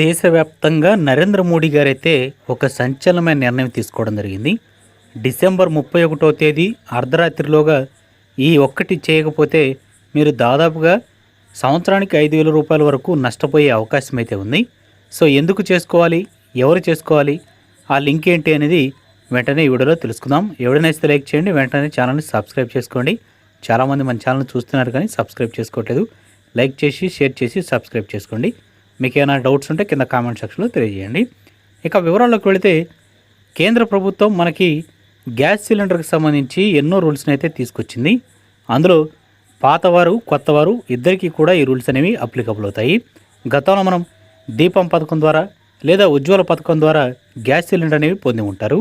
దేశవ్యాప్తంగా నరేంద్ర మోడీ గారైతే ఒక సంచలనమైన నిర్ణయం తీసుకోవడం జరిగింది. డిసెంబర్ ముప్పై ఒకటో తేదీ అర్ధరాత్రిలోగా ఈ ఒక్కటి చేయకపోతే మీరు దాదాపుగా సంవత్సరానికి ఐదు వేల రూపాయల వరకు నష్టపోయే అవకాశం అయితే ఉంది. సో ఎందుకు చేసుకోవాలి? ఎవరు చేసుకోవాలి? ఆ లింక్ ఏంటి అనేది వెంటనే ఈ వీడియోలో తెలుసుకుందాం. ఎవడనైతే లైక్ చేయండి వెంటనే ఛానల్ని సబ్స్క్రైబ్ చేసుకోండి. చాలామంది మన ఛానల్ చూస్తున్నారు కానీ సబ్స్క్రైబ్ చేసుకోవట్లేదు. లైక్ చేసి షేర్ చేసి సబ్స్క్రైబ్ చేసుకోండి. మీకు ఏమైనా డౌట్స్ ఉంటే కింద కామెంట్ సెక్షన్లో తెలియజేయండి. ఇక వివరాల్లోకి వెళితే కేంద్ర ప్రభుత్వం మనకి గ్యాస్ సిలిండర్కి సంబంధించి ఎన్నో రూల్స్ని అయితే తీసుకొచ్చింది. అందులో పాతవారు కొత్తవారు ఇద్దరికీ కూడా ఈ రూల్స్ అనేవి అప్లికబుల్ అవుతాయి. గతంలో మనం దీపం పథకం ద్వారా లేదా ఉజ్వల పథకం ద్వారా గ్యాస్ సిలిండర్ అనేవి పొంది ఉంటారు.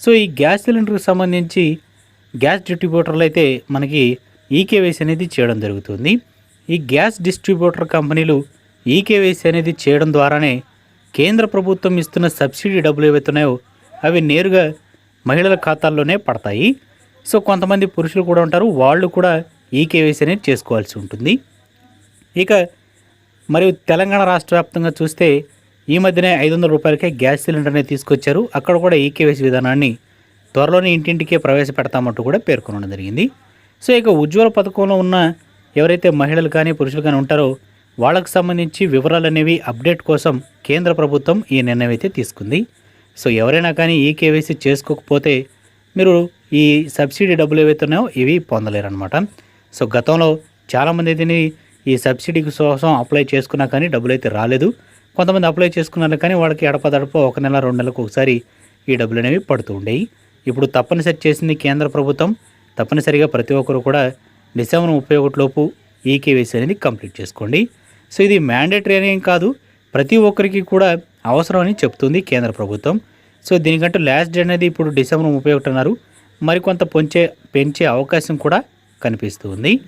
సో ఈ గ్యాస్ సిలిండర్కి సంబంధించి గ్యాస్ డిస్ట్రిబ్యూటర్లు అయితే మనకి ఈకేవైసీ అనేది చేయడం జరుగుతుంది. ఈ గ్యాస్ డిస్ట్రిబ్యూటర్ కంపెనీలు ఈకేవైసీ అనేది చేయడం ద్వారానే కేంద్ర ప్రభుత్వం ఇస్తున్న సబ్సిడీ డబ్బులు ఏవైతున్నాయో అవి నేరుగా మహిళల ఖాతాల్లోనే పడతాయి. సో కొంతమంది పురుషులు కూడా ఉంటారు. వాళ్ళు కూడా ఈకేవైసీ అనేది చేసుకోవాల్సి ఉంటుంది. ఇక మరియు తెలంగాణ రాష్ట్ర వ్యాప్తంగా చూస్తే ఈ మధ్యనే ఐదు వందల రూపాయలకే గ్యాస్ సిలిండర్ని తీసుకొచ్చారు. అక్కడ కూడా ఈకేవైసీ విధానాన్ని త్వరలోనే ఇంటింటికే ప్రవేశపెడతామంటూ కూడా పేర్కొనడం జరిగింది. సో ఇక ఉజ్వల పథకంలో ఉన్న ఎవరైతే మహిళలు కానీ పురుషులు కానీ ఉంటారో వాళ్ళకు సంబంధించి వివరాలు అనేవి అప్డేట్ కోసం కేంద్ర ప్రభుత్వం ఈ నిర్ణయం అయితే తీసుకుంది. సో ఎవరైనా కానీ ఈ కేవైసీ చేసుకోకపోతే మీరు ఈ సబ్సిడీ డబ్బులు ఏవైతే ఉన్నాయో ఇవి పొందలేరనమాట సో గతంలో చాలామంది దీన్ని ఈ సబ్సిడీ కోసం అప్లై చేసుకున్నా కానీ డబ్బులు అయితే రాలేదు. కొంతమంది అప్లై చేసుకున్నారు కానీ వాళ్ళకి ఎడపదడప ఒక నెల రెండు నెలలకు ఒకసారి ఈ డబ్బులు అనేవి పడుతూ ఉండేవి. ఇప్పుడు తప్పనిసరి చేసింది కేంద్ర ప్రభుత్వం. తప్పనిసరిగా ప్రతి ఒక్కరు కూడా డిసెంబర్ ముప్పై ఒకటిలోపు ఈ కేవైసీ అనేది కంప్లీట్ చేసుకోండి. సో ఇది మ్యాండేటరీ అనేం కాదు. ప్రతి ఒక్కరికి కూడా అవసరం అని చెప్తుంది కేంద్ర ప్రభుత్వం. సో దీనికంటే లాస్ట్ డే అనేది ఇప్పుడు డిసెంబర్ ముప్పై ఒకటి అన్నారు. మరికొంత పెంచే పెంచే అవకాశం కూడా కనిపిస్తుంది.